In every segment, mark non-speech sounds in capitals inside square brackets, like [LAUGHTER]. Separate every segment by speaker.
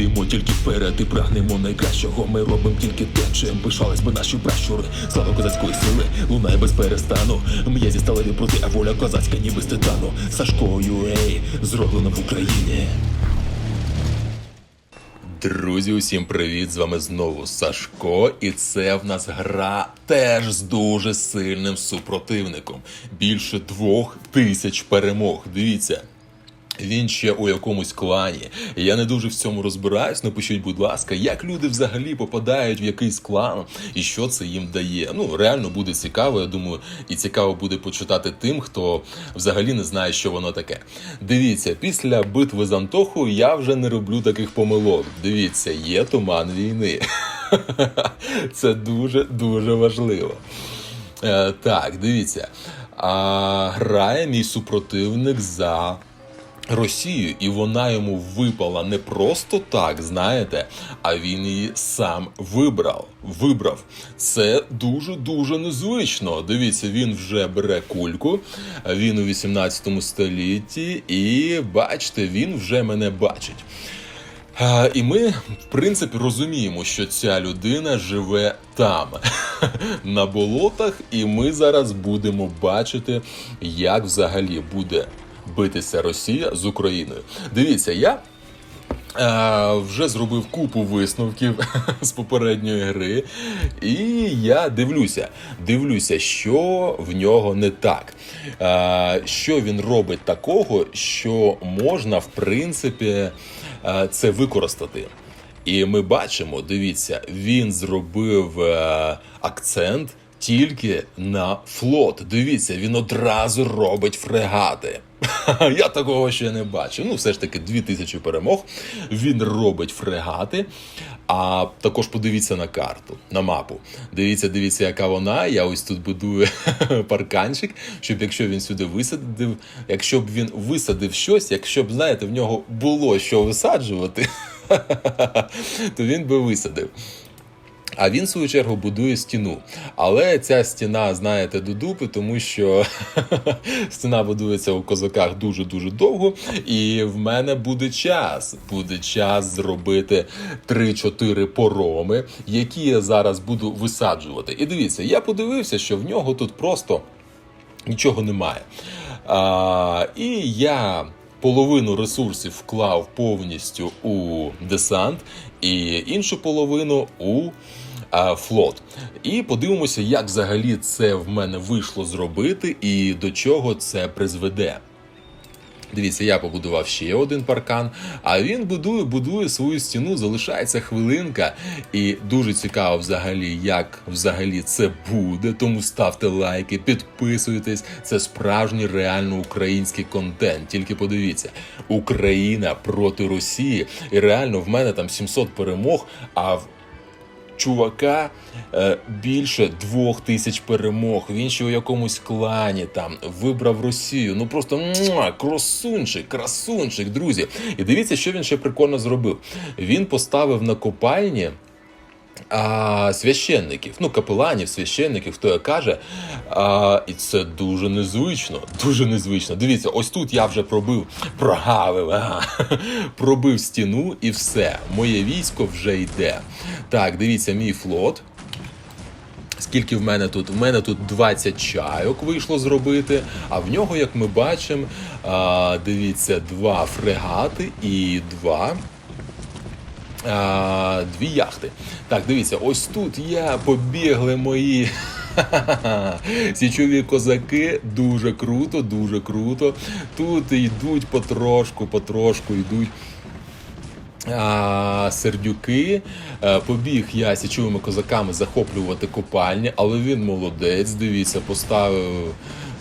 Speaker 1: Йдемо тільки вперед і прагнемо найкращого. Ми робимо тільки те, чим пишались би наші пращури. Слава козацької сили, лунає без перестану. М'язі сталеві проти, а воля козацька, ніби з титану. Сашко Юей, зроблено в Україні. Друзі, усім привіт! З вами знову Сашко, і це в нас гра теж з дуже сильним супротивником. Більше двох тисяч перемог. Дивіться. Він ще у якомусь клані. Я не дуже в цьому розбираюсь. Напишіть, будь ласка, як люди взагалі попадають в якийсь клан і що це їм дає. Ну реально буде цікаво. Я думаю, і цікаво буде почитати тим, хто взагалі не знає, що воно таке. Дивіться, після битви з Антохою я вже не роблю таких помилок. Дивіться, є туман війни. [LAUGHS] Це дуже дуже важливо. Е, так, дивіться. А, грає мій супротивник за. Росію, і вона йому випала не просто так, знаєте, а він її сам вибрав. Вибрав. Це дуже дуже незвично. Дивіться, він вже бере кульку. Він у 18 столітті, і бачите, він вже мене бачить. І ми, в принципі, розуміємо, що ця людина живе там, [LAUGHS] на болотах, і ми зараз будемо бачити, як взагалі буде битися Росія з Україною. Дивіться, я. Е, вже зробив купу висновків [LAUGHS] з попередньої гри, і я дивлюся, дивлюся, що в нього не так. Е, що він робить такого, що можна, в принципі, е, це використати. І ми бачимо, дивіться, він зробив акцент тільки на флот. Дивіться, він одразу робить фрегати. [LAUGHS] Я такого ще не бачив. Ну, все ж таки, 2000 перемог. Він робить фрегати. А також подивіться на карту, на мапу. Дивіться, дивіться, яка вона. Я ось тут будую [LAUGHS] парканчик, щоб якщо він сюди висадив, якщо б він висадив щось, якщо б, знаєте, в нього було що висаджувати, [LAUGHS] то він би висадив. А він, в свою чергу, будує стіну. Але ця стіна, знаєте, до дупи, тому що [LAUGHS] стіна будується у козаках дуже-дуже довго. І в мене буде час. Буде час зробити 3-4 пороми, які я зараз буду висаджувати. І дивіться, я подивився, що в нього тут просто нічого немає. А, І я. Половину ресурсів вклав повністю у десант, і іншу половину у флот. І подивимося, як взагалі це в мене вийшло зробити, і до чого це призведе. Дивіться, я побудував ще один паркан, а він будує, будує свою стіну, залишається хвилинка. І дуже цікаво взагалі, як взагалі це буде. Тому ставте лайки, підписуйтесь. Це справжній реально український контент. Тільки подивіться, Україна проти Росії. І реально в мене там 700 перемог. А в чувака е, більше двох тисяч перемог. Він ще у якомусь клані там вибрав Росію. Ну просто муа, красунчик, красунчик, друзі. І дивіться, що він ще прикольно зробив. Він поставив на копальні. А, священників, ну капеланів, священників, хто як каже, а, і це дуже незвично. Дуже незвично. Дивіться, ось тут я вже пробив, прогавив, ага, [LAUGHS] пробив стіну і все. Моє військо вже йде. Так, дивіться, мій флот. Скільки в мене тут? У мене тут 20 чайок вийшло зробити. А в нього, як ми бачимо, дивіться, два фрегати і два. Дві яхти. Так, дивіться, ось тут я побігли мої [LAUGHS] січові козаки. Дуже круто, дуже круто. Тут йдуть потрошку, потрошку йдуть. Сердюки Е, побіг я січовими козаками захоплювати копальні, але він молодець. Дивіться, поставив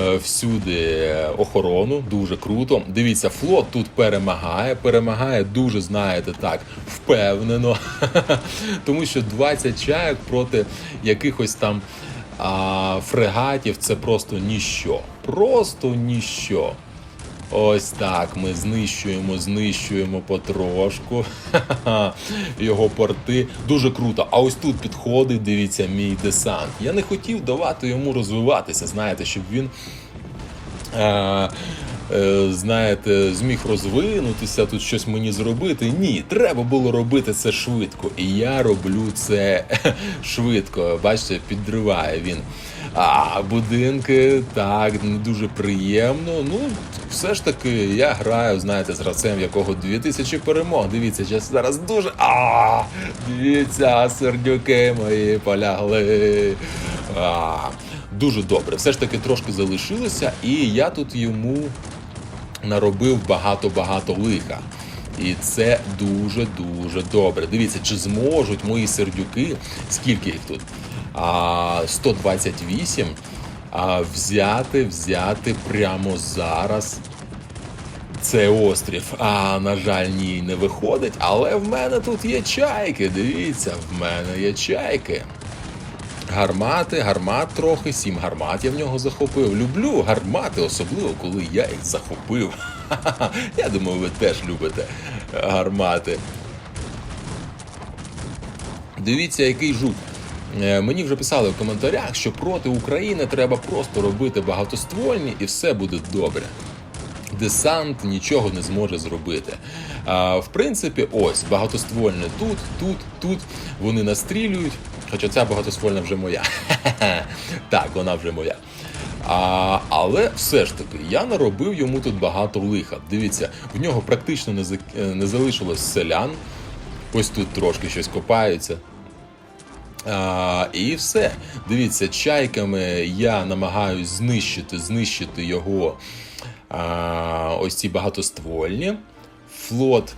Speaker 1: е, всюди охорону. Дуже круто. Дивіться, флот тут перемагає. Перемагає дуже, знаєте, так впевнено. [LAUGHS] Тому що 20 чайок проти якихось там фрегатів це просто ніщо. Просто ніщо. Ось так ми знищуємо, знищуємо потрошку [LAUGHS] його порти. Дуже круто. А ось тут підходить, дивіться, мій десант. Я не хотів давати йому розвиватися, знаєте, щоб він. Е- е, знаєте, зміг розвинутися, тут щось мені зробити. Ні, треба було робити це швидко. І я роблю це [LAUGHS] швидко. Бачите, підриває він. А будинки так не дуже приємно. Ну, все ж таки, я граю, знаєте, з гравцем, якого 2000 перемог. Дивіться, зараз зараз дуже. А, дивіться, сердюки мої полягли. А, дуже добре. Все ж таки трошки залишилося, і я тут йому наробив багато-багато лиха. І це дуже-дуже добре. Дивіться, чи зможуть мої сердюки, скільки їх тут? А, 128. А, взяти, взяти прямо зараз. Це острів. А, на жаль, ні, не виходить. Але в мене тут є чайки. Дивіться, в мене є чайки. Гармати, гармат трохи, сім гармат я в нього захопив. Люблю гармати, особливо коли я їх захопив. [LAUGHS] Я думаю, ви теж любите гармати. Дивіться, який жук. Е, Мені вже писали в коментарях, що проти України треба просто робити багатоствольні і все буде добре. Десант нічого не зможе зробити. А, в принципі, ось багатоствольне тут, тут, тут. Вони настрілюють. Хоча ця багатоствольна вже моя. [LAUGHS] так, вона вже моя. А, але все ж таки, я наробив йому тут багато лиха. Дивіться, в нього практично не, зак- не залишилось селян. Ось тут трошки щось копаються. А, і все. Дивіться, чайками я намагаюсь знищити, знищити його а, ось ці багатоствольні. Флот.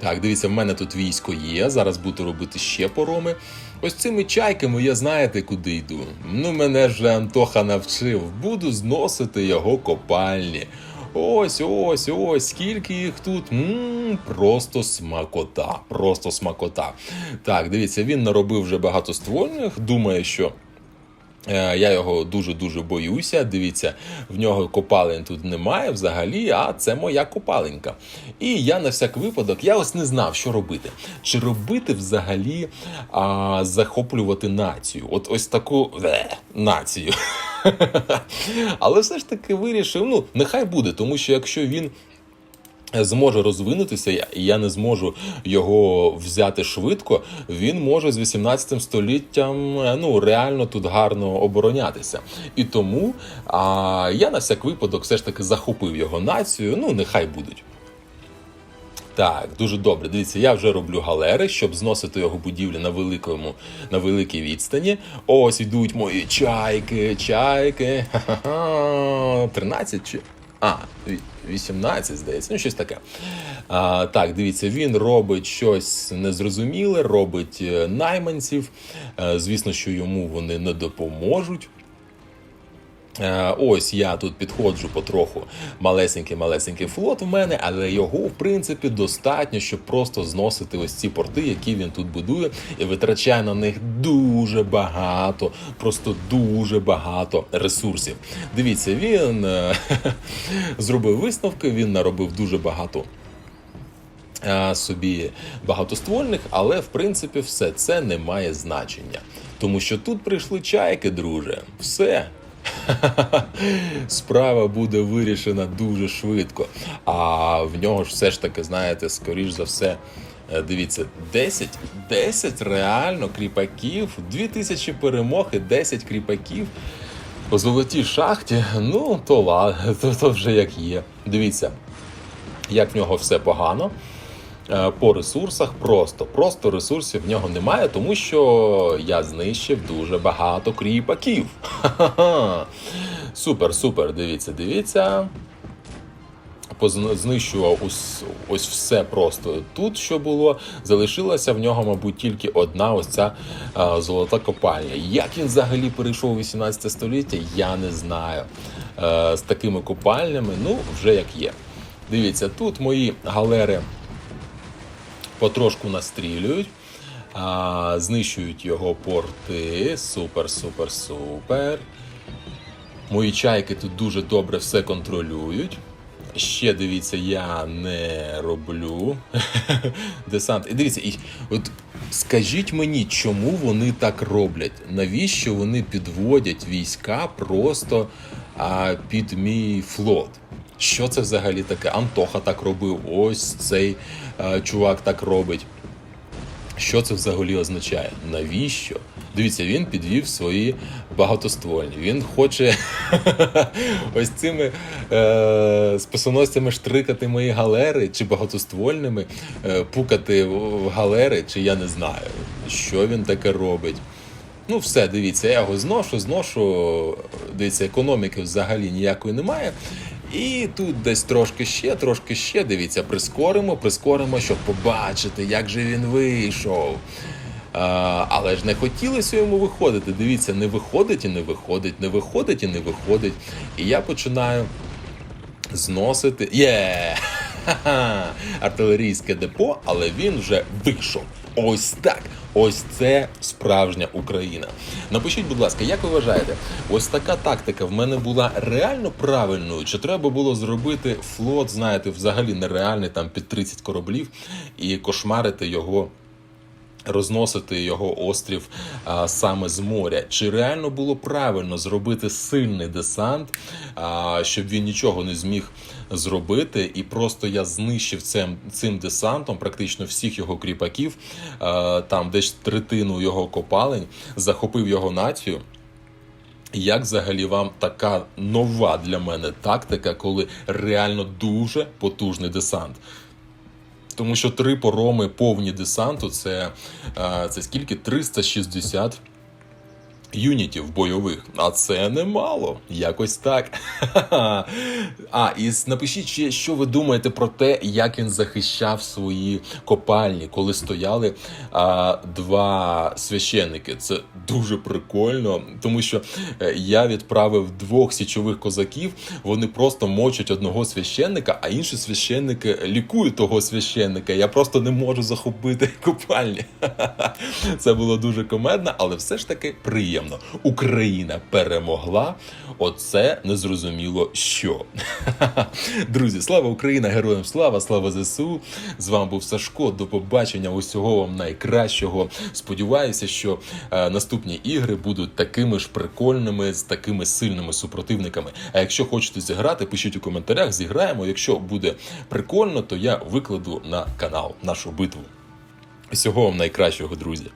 Speaker 1: Так, дивіться, в мене тут військо є. Зараз буду робити ще пороми. Ось цими чайками я знаєте, куди йду. Ну, мене ж Антоха навчив. Буду зносити його копальні. Ось, ось, ось, скільки їх тут. м просто смакота. Просто смакота. Так, дивіться, він наробив вже багато ствольних. Думає, що Я його дуже-дуже боюся. Дивіться, в нього копалень тут немає взагалі, а це моя копаленька. І я на всяк випадок, я ось не знав, що робити. Чи робити взагалі а, захоплювати націю? От ось таку е, націю. [LAUGHS] Але все ж таки вирішив, ну, нехай буде, тому що якщо він зможе розвинутися, і я не зможу його взяти швидко, він може з 18 століттям е, ну реально тут гарно оборонятися. І тому а, я на всяк випадок все ж таки захопив його націю. Ну, нехай будуть. Так, дуже добре. Дивіться, я вже роблю галери, щоб зносити його будівлі на великому, на великій відстані. Ось йдуть мої чайки, чайки. Ха-ха-ха. 13 чи. А, 18, здається, ну щось таке. А, так, дивіться, він робить щось незрозуміле, робить е, найманців. Е, звісно, що йому вони не допоможуть. Е, Ось я тут підходжу потроху. Малесенький-малесенький флот в мене, але його, в принципі, достатньо, щоб просто зносити ось ці порти, які він тут будує, і витрачає на них дуже багато, просто дуже багато ресурсів. Дивіться, він е, [LAUGHS] зробив висновки, він наробив дуже багато е, собі багатоствольних, але в принципі все це не має значення. Тому що тут прийшли чайки, друже. Все. [LAUGHS] Справа буде вирішена дуже швидко. А в нього ж все ж таки, знаєте, скоріш за все. е, Дивіться, 10, 10 реально кріпаків, 2000 перемог і 10 кріпаків по золотій шахті. Ну, то ладно, [LAUGHS] то, то вже як є. Дивіться, як в нього все погано. Е, По ресурсах просто, просто ресурсів в нього немає, тому що я знищив дуже багато кріпаків. [LAUGHS] Супер, супер. Дивіться, дивіться. Знищував ось, ось все просто тут, що було. Залишилася в нього, мабуть, тільки одна ось ця е, золота копальня. Як він взагалі перейшов у 18 століття, я не знаю. Е, з такими копальнями, ну, вже як є. Дивіться, тут мої галери потрошку настрілюють, а, знищують його порти. Супер, супер, супер. Мої чайки тут дуже добре все контролюють. Ще дивіться, я не роблю [LAUGHS] десант. І дивіться, і от скажіть мені, чому вони так роблять? Навіщо вони підводять війська просто а, під мій флот. Що це взагалі таке? Антоха так робив, ось цей а, чувак так робить. Що це взагалі означає? Навіщо? Дивіться, він підвів свої багатоствольні. Він хоче [LAUGHS] ось цими е, списоносцями штрикати мої галери чи багатоствольними, е, пукати в галери, чи я не знаю, що він таке робить. Ну, все, дивіться, я його зношу, зношу. Дивіться, економіки взагалі ніякої немає. І тут десь трошки ще, трошки ще. Дивіться, прискоримо, прискоримо, щоб побачити, як же він вийшов. А, але ж не хотілося йому виходити. Дивіться, не виходить і не виходить, не виходить і не виходить. І я починаю зносити. Є! Артилерійське депо, але він вже вийшов. Ось так. Ось це справжня Україна. Напишіть, будь ласка, як ви вважаєте, ось така тактика в мене була реально правильною? Чи треба було зробити флот, знаєте, взагалі нереальний там під 30 кораблів і кошмарити його? Розносити його острів а, саме з моря. Чи реально було правильно зробити сильний десант, а, щоб він нічого не зміг зробити, і просто я знищив цим, цим десантом практично всіх його кріпаків, а, там десь третину його копалень, захопив його націю. Як взагалі вам така нова для мене тактика, коли реально дуже потужний десант? Тому що три пороми повні десанту це, е, це скільки? 360 юнітів бойових. А це немало. Якось так. [LAUGHS] А, і напишіть, ще, що ви думаєте про те, як він захищав свої копальні, коли стояли а, два священники. Це дуже прикольно, тому що е, я відправив двох січових козаків. Вони просто мочать одного священника, а інші священники лікують того священника. Я просто не можу захопити [LAUGHS] купальні. [LAUGHS] Це було дуже комедно, але все ж таки приємно. Україна перемогла. Оце незрозуміло що. [LAUGHS] Друзі, слава Україна! Героям слава, слава ЗСУ! З вами був Сашко. До побачення. Усього вам найкращого. Сподіваюся, що е, наступні ігри будуть такими ж прикольними, з такими сильними супротивниками. А якщо хочете зіграти, пишіть у коментарях, зіграємо. Якщо буде прикольно, то я викладу на канал нашу битву. Всього вам найкращого, друзі.